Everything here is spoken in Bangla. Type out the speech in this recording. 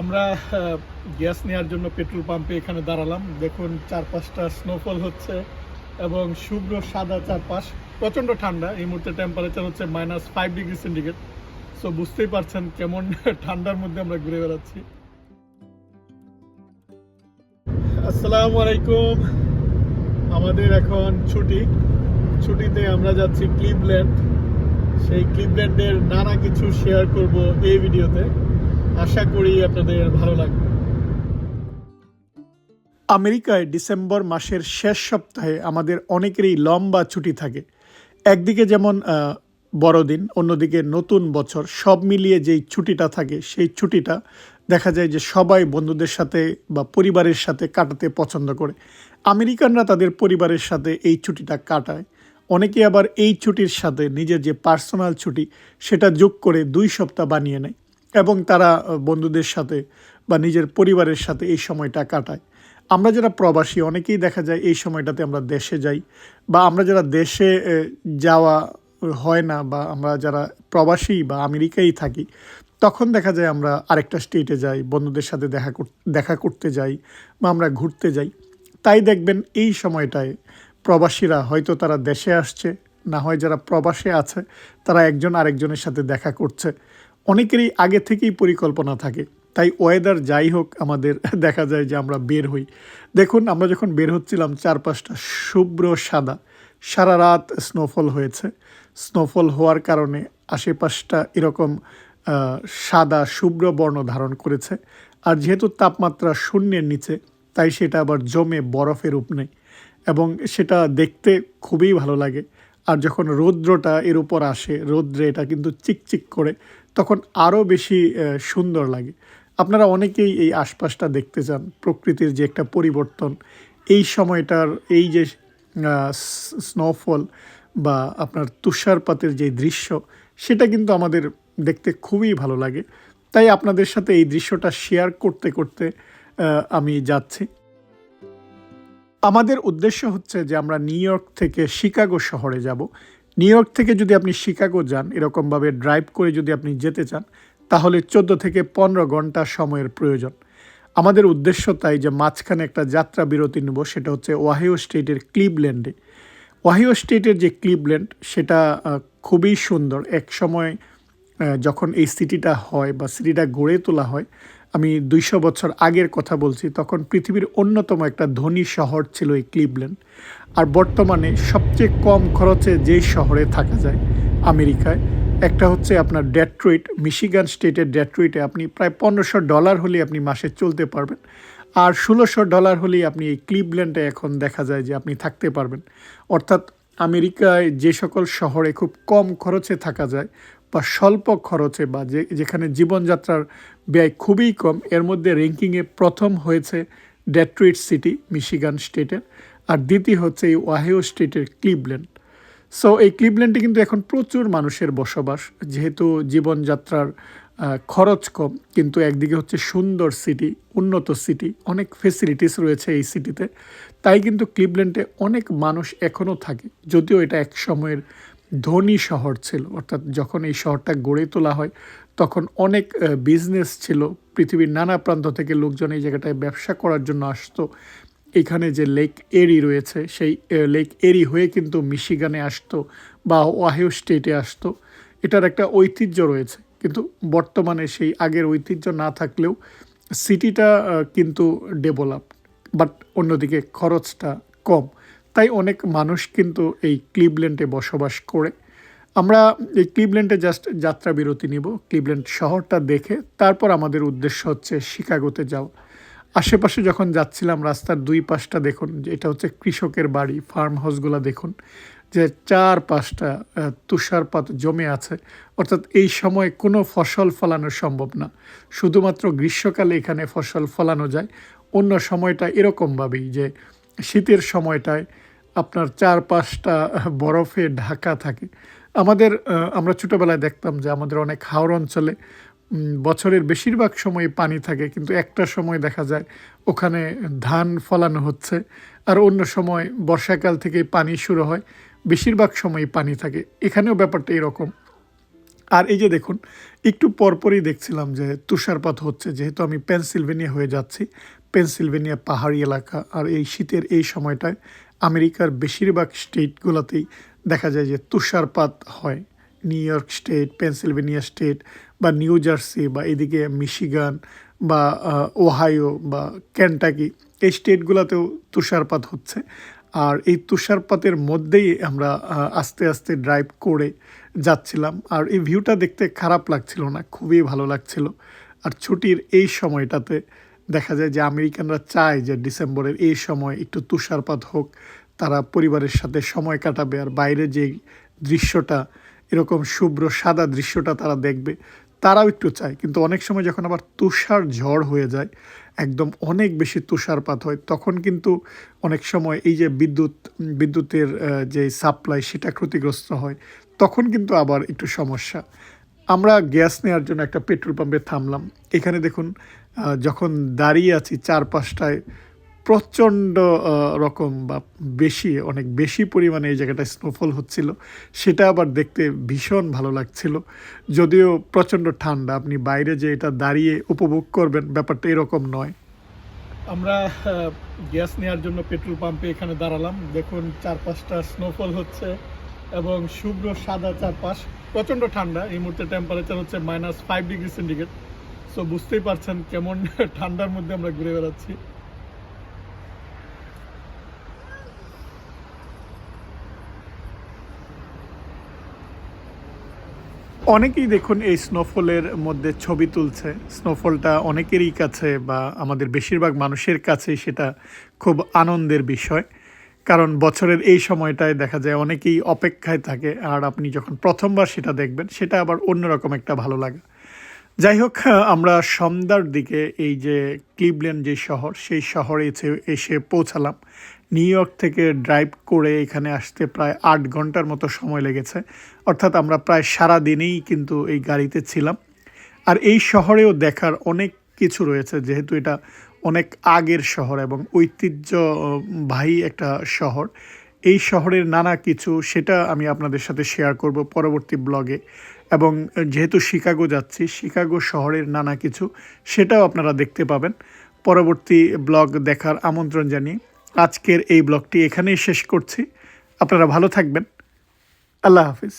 আমরা গ্যাস নেওয়ার জন্য পেট্রোল পাম্পে এখানে দাঁড়ালাম। দেখুন চার পাঁচটা স্নোফল হচ্ছে এবং শুভ্র সাদা চারপাশ। প্রচণ্ড ঠান্ডা। এই মুহূর্তে টেম্পারেচার হচ্ছে minus five degree centigrade so বুঝতেই পারছেন কেমন ঠান্ডার মধ্যে আমরা ঘুরে বেড়াচ্ছি। আসসালামু আলাইকুম। আমাদের এখন ছুটি। ছুটিতে আমরা যাচ্ছি ক্লিভল্যান্ড সেই ক্লিভল্যান্ডের নানা কিছু শেয়ার করব এই ভিডিওতে আশা করি আপনাদের ভালো লাগবে। আমেরিকায় ডিসেম্বর মাসের শেষ সপ্তাহে আমাদের অনেকেরই লম্বা ছুটি থাকে। একদিকে যেমন বড়দিন, অন্যদিকে নতুন বছর, সব মিলিয়ে যেই ছুটিটা থাকে, সেই ছুটিটা দেখা যায় যে সবাই বন্ধুদের সাথে বা পরিবারের সাথে কাটাতে পছন্দ করে। আমেরিকানরা তাদের পরিবারের সাথে এই ছুটিটা কাটায়। অনেকে আবার এই ছুটির সাথে নিজের যে পার্সোনাল ছুটি, সেটা যোগ করে দুই সপ্তাহ বানিয়ে নেয়। এবং তারা বন্ধুদের সাথে বা নিজের পরিবারের সাথে এই সময়টা কাটায়। আমরা যারা প্রবাসী, অনেকেই দেখা যায় এই সময়টাতে আমরা দেশে যাই বা আমরা যারা দেশে যাওয়া হয় না বা আমরা যারা প্রবাসী বা আমেরিকায় থাকি, তখন দেখা যায় আমরা আরেকটা স্টেটে যাই, বন্ধুদের সাথে দেখা দেখা করতে যাই বা আমরা ঘুরতে যাই। তাই দেখবেন এই সময়টায় প্রবাসীরা হয়তো তারা দেশে আসছে, না হয় যারা প্রবাসে আছে, তারা একজন আরেকজনের সাথে দেখা করছে। অনেকেরই আগে থেকেই পরিকল্পনা থাকে। তাই ওয়েদার যাই হোক আমাদের দেখা যায় যে আমরা বের হই। দেখুন, আমরা যখন বের হচ্ছিলাম, চারপাশটা শুভ্র সাদা। সারা রাত স্নোফল হয়েছে। স্নোফল হওয়ার কারণে আশেপাশটা এরকম সাদা, শুভ্র বর্ণ ধারণ করেছে। আর যেহেতু তাপমাত্রা শূন্যের নিচে, তাই সেটা আবার জমে বরফের রূপ নেয়। এবং সেটা দেখতে খুবই ভালো লাগে। আর যখন রৌদ্রটা এর উপর আসে, রৌদ্রে এটা কিন্তু চিকচিক করে তখন আরও বেশি সুন্দর লাগে। আপনারা অনেকেই এই আশপাশটা দেখতে চান, প্রকৃতির যে একটা পরিবর্তন। এই সময়টার, এই যে স্নোফল বা আপনার তুষারপাতের যে দৃশ্য, সেটা কিন্তু আমাদের দেখতে খুবই ভালো লাগে। তাই আপনাদের সাথে এই দৃশ্যটা শেয়ার করতে করতে আমি যাচ্ছি। আমাদের উদ্দেশ্য হচ্ছে যে আমরা নিউ ইয়র্ক থেকে শিকাগো শহরে যাব। নিউ ইয়র্ক থেকে যদি আপনি শিকাগো যান, এরকমভাবে ড্রাইভ করে যদি আপনি যেতে চান, তাহলে চোদ্দ থেকে পনেরো ঘণ্টা সময়ের প্রয়োজন। আমাদের উদ্দেশ্য তাই যে মাঝখানে একটা যাত্রা বিরতি নেব, সেটা হচ্ছে ওয়াহিও স্টেটের ক্লিভল্যান্ডে ওয়াহিও স্টেটের যে ক্লিভল্যান্ড সেটা খুবই সুন্দর। এক সময় যখন এই সিটিটা হয় বা সিটিটা গড়ে তোলা হয়, আমি দুইশো বছর আগের কথা বলছি, তখন পৃথিবীর অন্যতম একটা ধনী শহর ছিল এই ক্লিভল্যান্ড আর বর্তমানে সবচেয়ে কম খরচে যেই শহরে থাকা যায়, আমেরিকায়, একটা হচ্ছে আপনার ডেট্রুইট, মিশিগান স্টেটের ডেট্রুইটে আপনি প্রায় পনেরোশো ডলার হলে আপনি মাসে চলতে পারবেন। আর ষোলোশো ডলার হলেই আপনি এই ক্লিভল্যান্ডে এখন দেখা যায় যে আপনি থাকতে পারবেন। অর্থাৎ আমেরিকায় যে সকল শহরে খুব কম খরচে থাকা যায় বা স্বল্প খরচে বা যে, যেখানে জীবনযাত্রার ব্যয় খুবই কম, এর মধ্যে র্যাঙ্কিংয়ে প্রথম হয়েছে ডেট্রুইট সিটি, মিশিগান স্টেটের। আর দ্বিতীয় হচ্ছে এই ওয়াহিও স্টেটের ক্লিভল্যান্ড। সো এই ক্লিভল্যান্ডে কিন্তু এখন প্রচুর মানুষের বসবাস, যেহেতু জীবনযাত্রার খরচ কম, কিন্তু একদিকে হচ্ছে সুন্দর সিটি উন্নত সিটি অনেক ফেসিলিটিস রয়েছে এই সিটিতে তাই কিন্তু ক্লিভল্যান্ডে অনেক মানুষ এখনও থাকে, যদিও এটা এক সময়ের ধনী শহর ছিল। অর্থাৎ যখন এই শহরটা গড়ে তোলা হয়, তখন অনেক বিজনেস ছিল, পৃথিবীর নানা প্রান্ত থেকে লোকজন এই জায়গাটায় ব্যবসা করার জন্য আসতো। এখানে যে লেক এরি রয়েছে, সেই লেক এরি হয়ে কিন্তু মিশিগানে আসতো বা ওয়াহিও স্টেটে আসতো। এটার একটা ঐতিহ্য রয়েছে। কিন্তু বর্তমানে সেই আগের ঐতিহ্য না থাকলেও সিটিটা কিন্তু ডেভেলপ বাট অন্যদিকে খরচটা কম। তাই অনেক মানুষ কিন্তু এই ক্লিভল্যান্ডে বসবাস করে। আমরা এই ক্লিভল্যান্ডে জাস্ট যাত্রা বিরতি নিব। ক্লিভল্যান্ড শহরটা দেখে তারপর আমাদের উদ্দেশ্য হচ্ছে শিকাগোতে যাওয়া। আশেপাশে যখন যাচ্ছিলাম, রাস্তার দুই পাশটা দেখুন, যে এটা হচ্ছে কৃষকের বাড়ি ফার্ম হাউসগুলো দেখুন, যে চার পাঁচটা তুষারপাত জমে আছে। অর্থাৎ এই সময় কোনো ফসল ফলানো সম্ভব না। শুধুমাত্র গ্রীষ্মকালে এখানে ফসল ফলানো যায়। অন্য সময়টা এরকমভাবেই, যে শীতের সময়টায় আপনার চার পাঁচটা বরফে ঢাকা থাকে। আমাদের আমরা ছোটোবেলায় দেখতাম যে আমাদের অনেক হাওর অঞ্চলে বছরের বেশিরভাগ সময় পানি থাকে, কিন্তু একটা সময় দেখা যায় ওখানে ধান ফলানো হচ্ছে আর অন্য সময় বর্ষাকাল থেকে পানি শুরু হয়, বেশিরভাগ সময় পানি থাকে। এখানেও ব্যাপারটা এরকম। আর এই যে দেখুন, একটু পরপরই দেখছিলাম যে তুষারপাত হচ্ছে, যেহেতু আমি পেনসিলভেনিয়া হয়ে যাচ্ছি, পেনসিলভেনিয়া পাহাড়ি এলাকা, আর এই শীতের এই সময়টায় আমেরিকার বেশিরভাগ স্টেটগুলোতেই দেখা যায় যে তুষারপাত হয়। New York state, Pennsylvania state বা নিউ জার্সি বা এদিকে মিশিগান বা ওহাইও বা ক্যান্টাকি এই স্টেটগুলোতেও তুষারপাত হচ্ছে। আর এই তুষারপাতের মধ্যেই আমরা আস্তে আস্তে ড্রাইভ করে যাচ্ছিলাম। আর এই ভিউটা দেখতে খারাপ লাগছিল না, খুবই ভালো লাগছিল। আর ছুটির এই সময়টাতে দেখা যায় যে আমেরিকানরা চায় যে ডিসেম্বরের এই সময় একটু তুষারপাত হোক, তারা পরিবারের সাথে সময় কাটাবে। আর বাইরে যে দৃশ্যটা, এরকম শুভ্র সাদা দৃশ্যটা তারা দেখবে তারাও একটু চায়, কিন্তু অনেক সময় যখন আবার তুষার ঝড় হয়ে যায়, একদম অনেক বেশি তুষারপাত হয়, তখন কিন্তু অনেক সময় এই যে বিদ্যুৎ, বিদ্যুতের যে সাপ্লাই সেটা ক্ষতিগ্রস্ত হয়, তখন কিন্তু আবার একটু সমস্যা। আমরা গ্যাস নেওয়ার জন্য একটা পেট্রোল পাম্পে থামলাম। এখানে দেখুন যখন দাঁড়িয়ে আছি চারপাশটায় প্রচণ্ড রকম বা বেশি, অনেক বেশি পরিমাণে এই জায়গাটায় স্নোফল হচ্ছিল। সেটা আবার দেখতে ভীষণ ভালো লাগছিল। যদিও প্রচণ্ড ঠান্ডা, আপনি বাইরে যে এটা দাঁড়িয়ে উপভোগ করবেন, ব্যাপারটা এরকম নয়। আমরা গ্যাস নেওয়ার জন্য পেট্রোল পাম্পে এখানে দাঁড়ালাম। দেখুন, চারপাশটা স্নোফল হচ্ছে এবং শুভ্র সাদা চারপাশ। প্রচণ্ড ঠান্ডা, এই মুহূর্তে টেম্পারেচার হচ্ছে minus five degree centigrade so বুঝতেই পারছেন কেমন ঠান্ডার মধ্যে আমরা ঘুরে বেড়াচ্ছি। অনেকেই দেখুন এই স্নোফলের মধ্যে ছবি তুলছে। স্নোফলটা অনেকেরই কাছে বা আমাদের বেশিরভাগ মানুষের কাছে সেটা খুব আনন্দের বিষয়। কারণ বছরের এই সময়টায় দেখা যায় অনেকেই অপেক্ষায় থাকে আর আপনি যখন প্রথমবার সেটা দেখবেন, সেটা আবার অন্যরকম একটা ভালো লাগা। যাই হোক, আমরা সন্ধ্যার দিকে এই যে ক্লিভল্যান্ড যে শহর, সেই শহরে এসে পৌঁছালাম। নিউ ইয়র্ক থেকে ড্রাইভ করে এখানে আসতে প্রায় আট ঘণ্টার মতো সময় লেগেছে। অর্থাৎ আমরা প্রায় সারা দিনেই কিন্তু এই গাড়িতে ছিলাম। আর এই শহরেও দেখার অনেক কিছু রয়েছে, যেহেতু এটা অনেক আগের শহর এবং ঐতিহ্যবাহী একটা শহর। এই শহরের নানা কিছু সেটা আমি আপনাদের সাথে শেয়ার করব পরবর্তী ব্লগে এবং যেহেতু শিকাগো যাচ্ছি শিকাগো শহরের নানা কিছু সেটাও আপনারা দেখতে পাবেন। পরবর্তী ব্লগ দেখার আমন্ত্রণ জানিয়ে আজকের এই ব্লগটি এখানেই শেষ করছি। আপনারা ভালো থাকবেন। আল্লাহ হাফিজ।